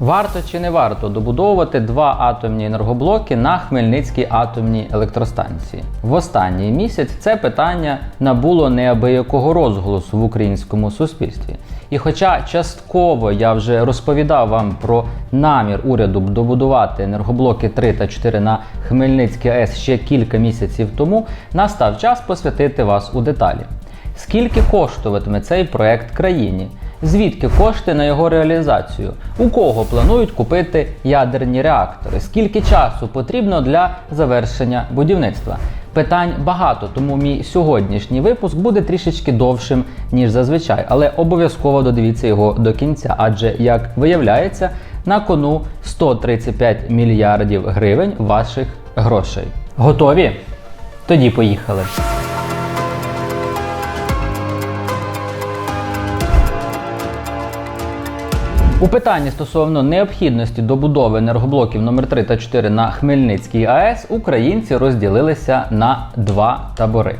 Варто чи не варто добудовувати два атомні енергоблоки на Хмельницькій атомній електростанції? В останній місяць це питання набуло неабиякого розголосу в українському суспільстві. І хоча частково я вже розповідав вам про намір уряду добудувати енергоблоки 3 та 4 на Хмельницькій АЕС ще кілька місяців тому, настав час посвятити вас у деталі. Скільки коштуватиме цей проект країні? Звідки кошти на його реалізацію? У кого планують купити ядерні реактори? Скільки часу потрібно для завершення будівництва? Питань багато, тому мій сьогоднішній випуск буде трішечки довшим, ніж зазвичай, але обов'язково додивіться його до кінця, адже, як виявляється, на кону 135 мільярдів гривень ваших грошей. Готові? Тоді поїхали. У питанні стосовно необхідності добудови енергоблоків номер 3 та 4 на Хмельницькій АЕС українці розділилися на два табори.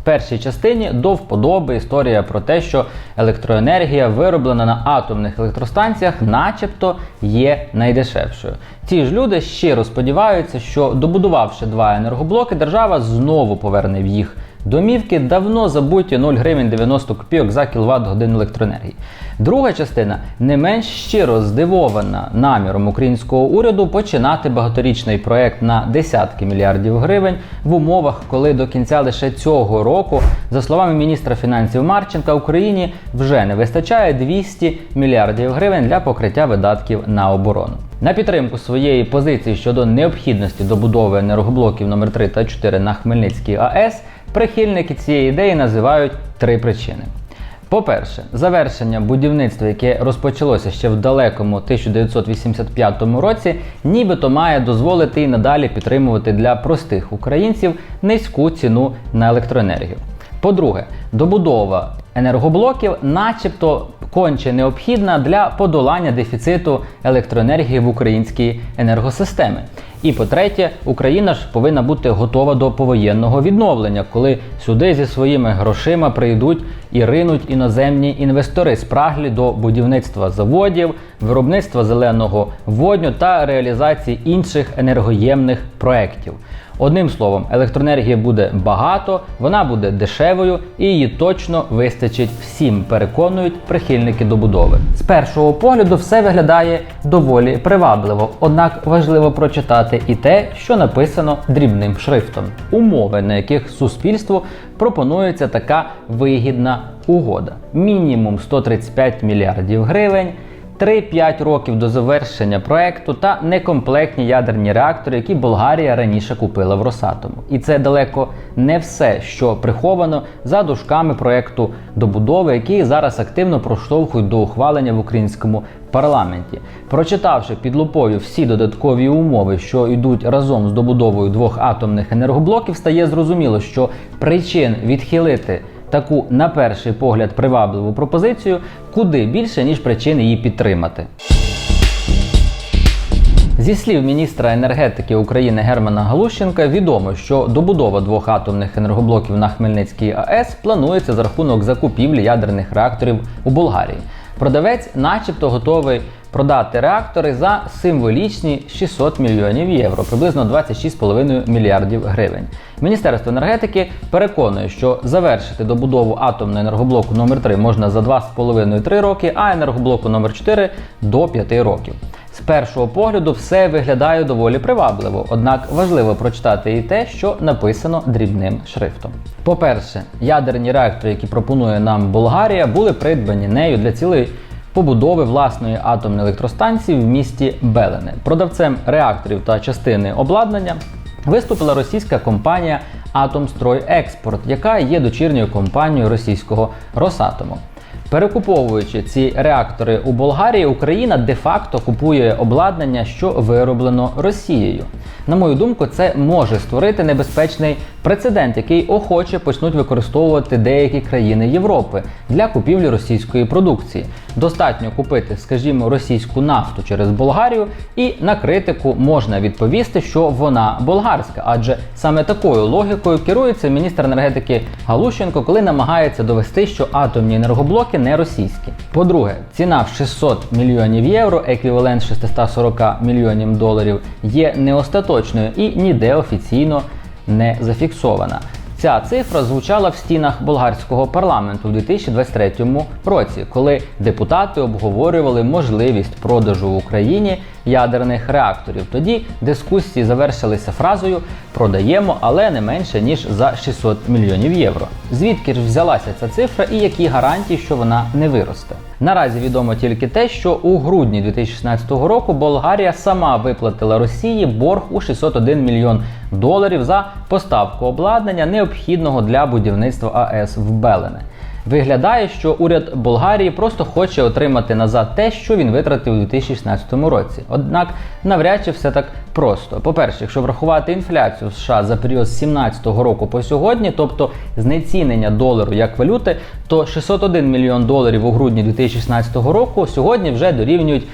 В першій частині до вподоби історія про те, що електроенергія, вироблена на атомних електростанціях, начебто є найдешевшою. Ці ж люди щиро сподіваються, що добудувавши два енергоблоки, держава знову поверне в їх домівки давно забуті 0 гривень 90 копійок за кіловат годину електроенергії. Друга частина не менш щиро здивована наміром українського уряду починати багаторічний проект на десятки мільярдів гривень в умовах, коли до кінця лише цього року, за словами міністра фінансів Марченка, Україні вже не вистачає 200 мільярдів гривень для покриття видатків на оборону. На підтримку своєї позиції щодо необхідності добудови енергоблоків номер 3 та 4 на Хмельницькій АЕС прихильники цієї ідеї називають три причини. По-перше, завершення будівництва, яке розпочалося ще в далекому 1985 році, нібито має дозволити і надалі підтримувати для простих українців низьку ціну на електроенергію. По-друге, добудова енергоблоків, начебто, конче необхідна для подолання дефіциту електроенергії в українській енергосистемі. І по-третє, Україна ж повинна бути готова до повоєнного відновлення, коли сюди зі своїми грошима прийдуть і ринуть іноземні інвестори, спраглі до будівництва заводів, виробництва зеленого водню та реалізації інших енергоємних проєктів. Одним словом, електроенергії буде багато, вона буде дешевою і її точно вистачить всім, переконують прихильники добудови. З першого погляду все виглядає доволі привабливо, однак важливо прочитати і те, що написано дрібним шрифтом. Умови, на яких суспільству пропонується така вигідна угода: мінімум 135 мільярдів гривень. 3-5 років до завершення проекту та некомплектні ядерні реактори, які Болгарія раніше купила в Росатому. І це далеко не все, що приховано за дужками проекту добудови, який зараз активно проштовхують до ухвалення в українському парламенті. Прочитавши під лупою всі додаткові умови, що йдуть разом з добудовою двох атомних енергоблоків, стає зрозуміло, що причин відхилити таку, на перший погляд, привабливу пропозицію куди більше, ніж причин її підтримати. Зі слів міністра енергетики України Германа Галущенка, відомо, що добудова двох атомних енергоблоків на Хмельницькій АЕС планується за рахунок закупівлі ядерних реакторів у Болгарії. Продавець, начебто, готовий продати реактори за символічні 600 мільйонів євро, приблизно 26,5 мільярдів гривень. Міністерство енергетики переконує, що завершити добудову атомного енергоблоку номер 3 можна за 2,5-3 роки, а енергоблоку номер 4 до 5 років. З першого погляду все виглядає доволі привабливо, однак важливо прочитати і те, що написано дрібним шрифтом. По-перше, ядерні реактори, які пропонує нам Болгарія, були придбані нею для цілої побудови власної атомної електростанції в місті Белене. Продавцем реакторів та частини обладнання виступила російська компанія Атомстрой Експорт, яка є дочірньою компанією російського Росатому. Перекуповуючи ці реактори у Болгарії, Україна де-факто купує обладнання, що вироблено Росією. На мою думку, це може створити небезпечний прецедент, який охоче почнуть використовувати деякі країни Європи для купівлі російської продукції. Достатньо купити, скажімо, російську нафту через Болгарію, і на критику можна відповісти, що вона болгарська, адже саме такою логікою керується міністр енергетики Галущенко, коли намагається довести, що атомні енергоблоки розрахунки не російські. По-друге, ціна в 600 мільйонів євро, еквівалент 640 мільйонів доларів, є неостаточною і ніде офіційно не зафіксована. Ця цифра звучала в стінах болгарського парламенту у 2023 році, коли депутати обговорювали можливість продажу в Україні ядерних реакторів. Тоді дискусії завершилися фразою продаємо, але не менше ніж за 600 мільйонів євро. Звідки ж взялася ця цифра і які гарантії, що вона не виросте? Наразі відомо тільки те, що у грудні 2016 року Болгарія сама виплатила Росії борг у 601 мільйон доларів за поставку обладнання, необхідного для будівництва АЕС в Белене. Виглядає, що уряд Болгарії просто хоче отримати назад те, що він витратив у 2016 році. Однак навряд чи все так просто. По-перше, якщо врахувати інфляцію в США за період з 2017 року по сьогодні, тобто знецінення долару як валюти, то 601 мільйон доларів у грудні 2016 року сьогодні вже дорівнюють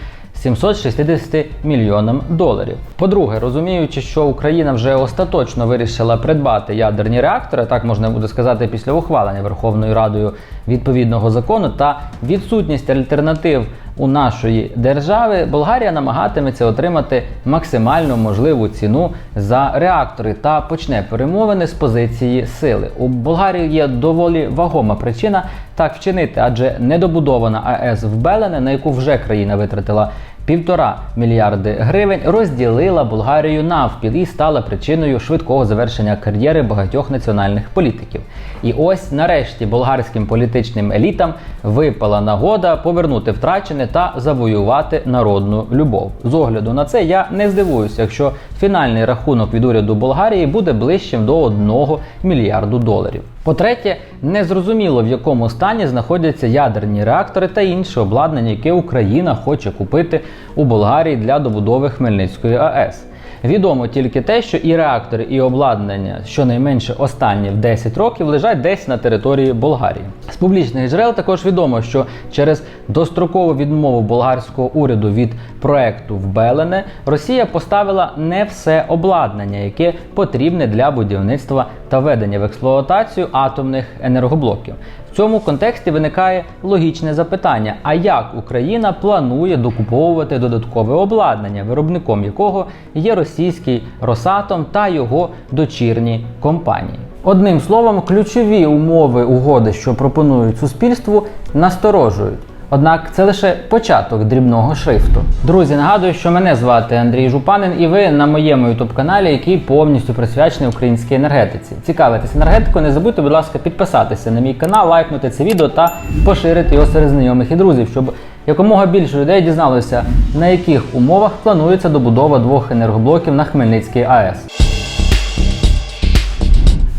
760 мільйонам доларів. По-друге, розуміючи, що Україна вже остаточно вирішила придбати ядерні реактори, так можна буде сказати після ухвалення Верховною Радою відповідного закону та відсутність альтернатив у нашої держави, Болгарія намагатиметься отримати максимально можливу ціну за реактори та почне перемовини з позиції сили. У Болгарії є доволі вагома причина так вчинити, адже недобудована АЕС в Белене, на яку вже країна витратила півтора мільярди гривень, розділила Болгарію навпіл і стала причиною швидкого завершення кар'єри багатьох національних політиків. І ось нарешті болгарським політичним елітам випала нагода повернути втрачене та завоювати народну любов. З огляду на це я не здивуюся, якщо фінальний рахунок від уряду Болгарії буде ближчим до 1 мільярду доларів. По-третє, незрозуміло в якому стані знаходяться ядерні реактори та інше обладнання, яке Україна хоче купити у Болгарії для добудови Хмельницької АЕС. Відомо тільки те, що і реактори, і обладнання, щонайменше останні в 10 років, лежать десь на території Болгарії. З публічних джерел також відомо, що через дострокову відмову болгарського уряду від проекту в Белене Росія поставила не все обладнання, яке потрібне для будівництва та ведення в експлуатацію атомних енергоблоків. Цьому контексті виникає логічне запитання: а як Україна планує докуповувати додаткове обладнання, виробником якого є російський Росатом та його дочірні компанії? Одним словом, ключові умови угоди, що пропонують суспільству, насторожують. Однак це лише початок дрібного шрифту. Друзі, нагадую, що мене звати Андрій Жупанин, і ви на моєму ютуб каналі, який повністю присвячений українській енергетиці. Цікавитесь енергетикою, не забудьте, будь ласка, підписатися на мій канал, лайкнути це відео та поширити його серед знайомих і друзів, щоб якомога більше людей дізналося, на яких умовах планується добудова двох енергоблоків на Хмельницькій АЕС.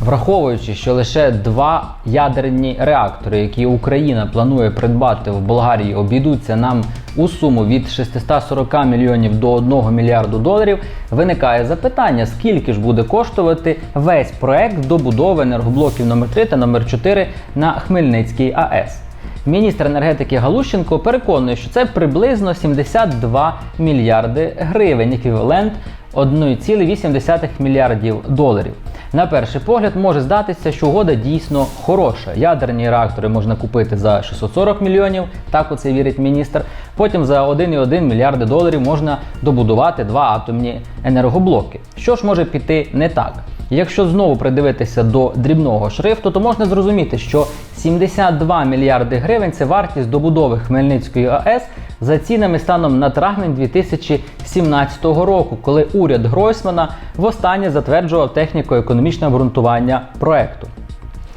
Враховуючи, що лише два ядерні реактори, які Україна планує придбати в Болгарії, обійдуться нам у суму від 640 мільйонів до 1 мільярду доларів, виникає запитання, скільки ж буде коштувати весь проект добудови енергоблоків номер 3 та номер 4 на Хмельницькій АЕС. Міністр енергетики Галущенко переконує, що це приблизно 72 мільярди гривень, еквівалент 1,8 мільярдів доларів. На перший погляд може здатися, що угода дійсно хороша. Ядерні реактори можна купити за 640 мільйонів, так у це вірить міністр. Потім за 1,1 мільярди доларів можна добудувати два атомні енергоблоки. Що ж може піти не так? Якщо знову придивитися до дрібного шрифту, то можна зрозуміти, що 72 мільярди гривень це вартість добудови Хмельницької АЕС за цінами станом на травень 2017 року, коли уряд Гройсмана востаннє затверджував техніко-економічне обґрунтування проекту.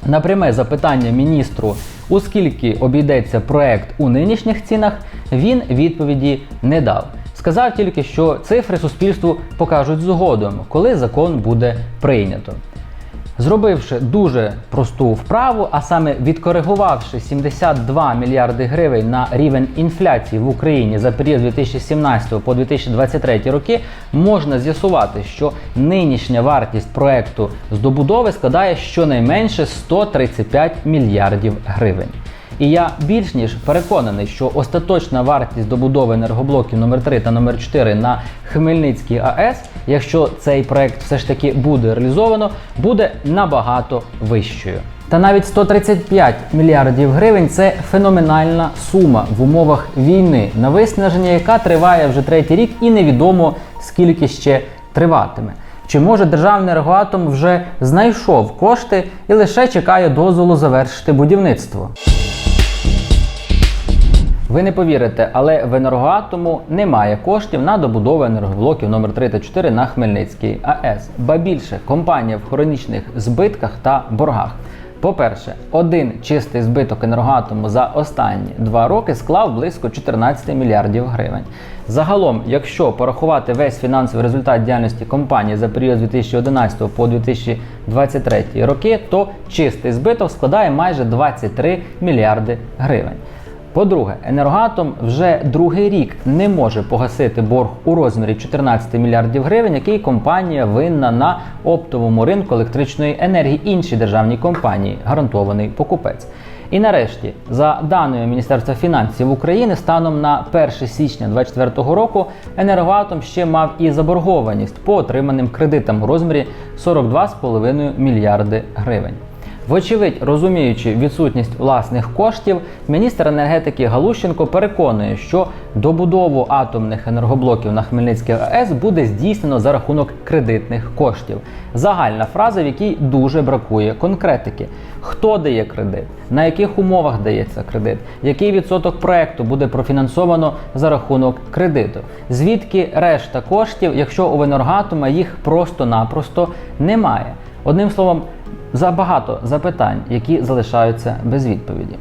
На пряме запитання міністру, у скільки обійдеться проект у нинішніх цінах, він відповіді не дав. Сказав тільки, що цифри суспільству покажуть згодом, коли закон буде прийнято. Зробивши дуже просту вправу, а саме відкоригувавши 72 мільярди гривень на рівень інфляції в Україні за період 2017 по 2023 роки, можна з'ясувати, що нинішня вартість проекту з добудови складає щонайменше 135 мільярдів гривень. І я більш ніж переконаний, що остаточна вартість добудови енергоблоків номер 3 та номер 4 на Хмельницькій АЕС, якщо цей проект все ж таки буде реалізовано, буде набагато вищою. Та навіть 135 мільярдів гривень це феноменальна сума в умовах війни, на виснаження, яка триває вже третій рік, і невідомо скільки ще триватиме. Чи може державний енергоатом вже знайшов кошти і лише чекає дозволу завершити будівництво? Ви не повірите, але в енергоатому немає коштів на добудову енергоблоків номер 3 та 4 на Хмельницькій АЕС. Ба більше компанія в хронічних збитках та боргах. По-перше, один чистий збиток енергоатому за останні два роки склав близько 14 мільярдів гривень. Загалом, якщо порахувати весь фінансовий результат діяльності компанії за період з 2011 по 2023 роки, то чистий збиток складає майже 23 мільярди гривень. По-друге, енергоатом вже другий рік не може погасити борг у розмірі 14 мільярдів гривень, який компанія винна на оптовому ринку електричної енергії іншій державній компанії, гарантований покупець. І нарешті, за даними Міністерства фінансів України, станом на 1 січня 2024 року енергоатом ще мав і заборгованість по отриманим кредитам у розмірі 42,5 мільярди гривень. Вочевидь, розуміючи відсутність власних коштів, міністр енергетики Галущенко переконує, що добудову атомних енергоблоків на Хмельницькій АЕС буде здійснено за рахунок кредитних коштів. Загальна фраза, в якій дуже бракує конкретики. Хто дає кредит, на яких умовах дається кредит, який відсоток проекту буде профінансовано за рахунок кредиту, звідки решта коштів, якщо у енергоатома їх просто-напросто немає. Одним словом, забагато запитань, які залишаються без відповіді.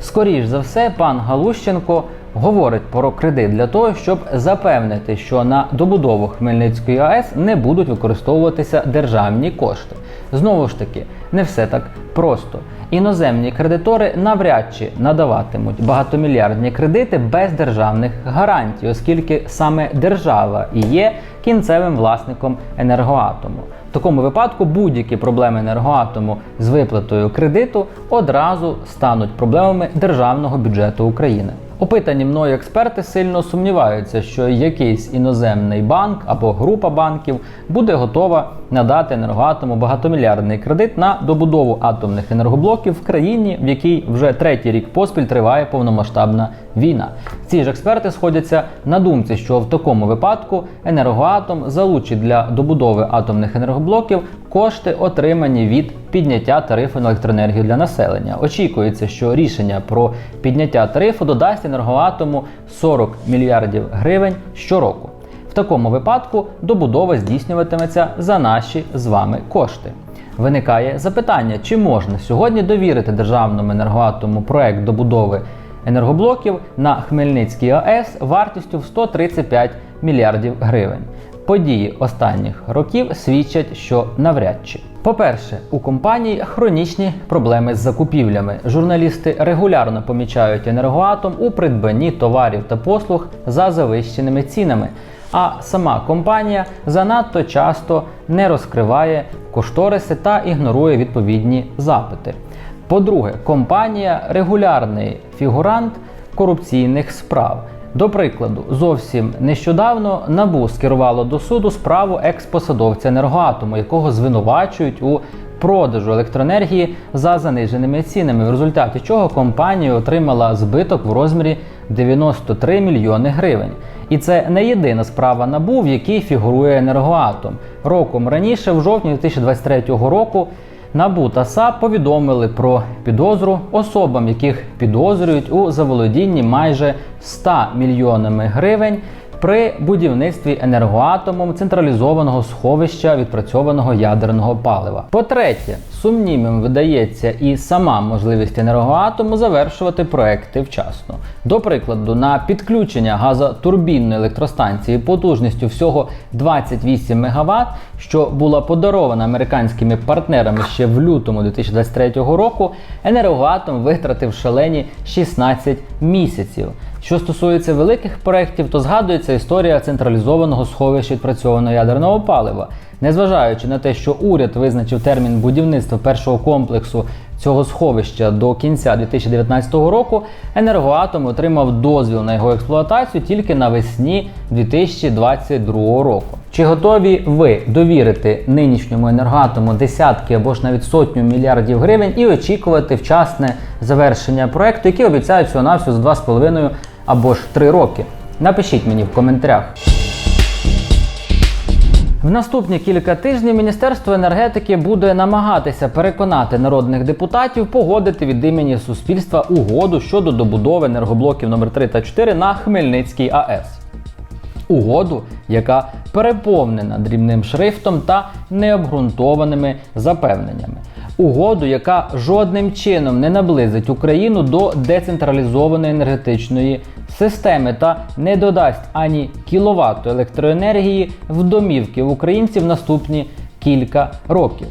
Скоріш за все, пан Галущенко говорить про кредит для того, щоб запевнити, що на добудову Хмельницької АЕС не будуть використовуватися державні кошти. Знову ж таки, не все так просто. Іноземні кредитори навряд чи надаватимуть багатомільярдні кредити без державних гарантій, оскільки саме держава і є кінцевим власником енергоатому. В такому випадку будь-які проблеми енергоатому з виплатою кредиту одразу стануть проблемами державного бюджету України. Опитані мною експерти сильно сумніваються, що якийсь іноземний банк або група банків буде готова надати енергоатому багатомільярдний кредит на добудову атомних енергоблоків в країні, в якій вже третій рік поспіль триває повномасштабна війна. Ці ж експерти сходяться на думці, що в такому випадку енергоатом залучить для добудови атомних енергоблоків кошти, отримані від підняття тарифу на електроенергію для населення. Очікується, що рішення про підняття тарифу додасть енергоатому 40 мільярдів гривень щороку. В такому випадку добудова здійснюватиметься за наші з вами кошти. Виникає запитання, чи можна сьогодні довірити державному енергоатому проект добудови енергоблоків на Хмельницькій АЕС вартістю в 135 мільярдів гривень. Події останніх років свідчать, що навряд чи. По-перше, у компанії хронічні проблеми з закупівлями. Журналісти регулярно помічають енергоатом у придбанні товарів та послуг за завищеними цінами. А сама компанія занадто часто не розкриває кошториси та ігнорує відповідні запити. По-друге, компанія регулярний фігурант корупційних справ. До прикладу, зовсім нещодавно НАБУ скерувало до суду справу експосадовця енергоатому, якого звинувачують у продажу електроенергії за заниженими цінами, в результаті чого компанія отримала збиток в розмірі 93 мільйони гривень. І це не єдина справа НАБУ, в якій фігурує енергоатом. Роком раніше, в жовтні 2023 року, НАБУ та САП повідомили про підозру особам, яких підозрюють у заволодінні майже 100 мільйонами гривень при будівництві енергоатомом централізованого сховища відпрацьованого ядерного палива. По-третє, сумнівним видається і сама можливість енергоатому завершувати проекти вчасно. До прикладу, на підключення газотурбінної електростанції потужністю всього 28 МВт, що була подарована американськими партнерами ще в лютому 2023 року, енергоатом витратив шалені 16 місяців. Що стосується великих проєктів, то згадується історія централізованого сховища відпрацьованого ядерного палива. Незважаючи на те, що уряд визначив термін будівництва першого комплексу цього сховища до кінця 2019 року, енергоатом отримав дозвіл на його експлуатацію тільки навесні 2022 року. Чи готові ви довірити нинішньому енергоатому десятки або ж навіть сотню мільярдів гривень і очікувати вчасне завершення проекту, який обіцяють всього навсього за 2,5 або ж 3 роки? Напишіть мені в коментарях. В наступні кілька тижнів Міністерство енергетики буде намагатися переконати народних депутатів погодити від імені суспільства угоду щодо добудови енергоблоків номер 3 та 4 на Хмельницькій АЕС. Угоду, яка переповнена дрібним шрифтом та необґрунтованими запевненнями. Угоду, яка жодним чином не наблизить Україну до децентралізованої енергетичної системи та не додасть ані кіловату електроенергії в домівки українців наступні кілька років.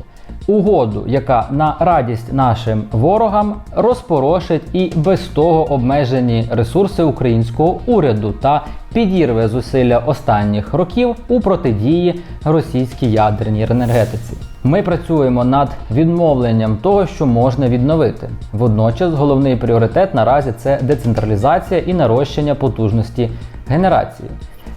Угоду, яка на радість нашим ворогам розпорошить і без того обмежені ресурси українського уряду та підірве зусилля останніх років у протидії російській ядерній енергетиці. Ми працюємо над відновленням того, що можна відновити. Водночас головний пріоритет наразі це децентралізація і нарощення потужності генерації.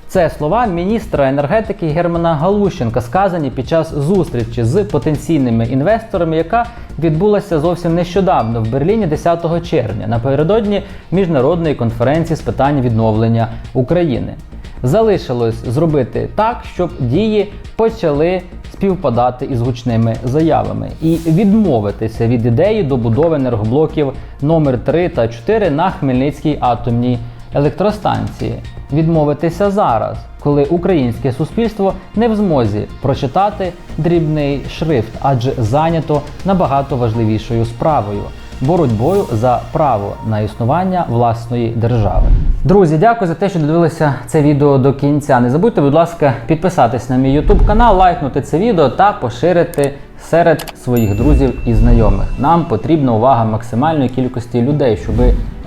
Це слова міністра енергетики Германа Галущенка, сказані під час зустрічі з потенційними інвесторами, яка відбулася зовсім нещодавно в Берліні 10 червня напередодні міжнародної конференції з питань відновлення України. Залишилось зробити так, щоб дії почали співпадати із гучними заявами і відмовитися від ідеї добудови енергоблоків номер 3 та 4 на Хмельницькій атомній електростанції. Відмовитися зараз, коли українське суспільство не в змозі прочитати дрібний шрифт, адже зайнято набагато важливішою справою боротьбою за право на існування власної держави. Друзі, дякую за те, що додивилися це відео до кінця. Не забудьте, будь ласка, підписатись на мій YouTube канал, лайкнути це відео та поширити серед своїх друзів і знайомих. Нам потрібна увага максимальної кількості людей, щоб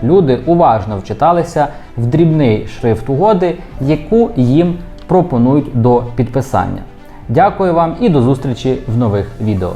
люди уважно вчиталися в дрібний шрифт угоди, яку їм пропонують до підписання. Дякую вам і до зустрічі в нових відео.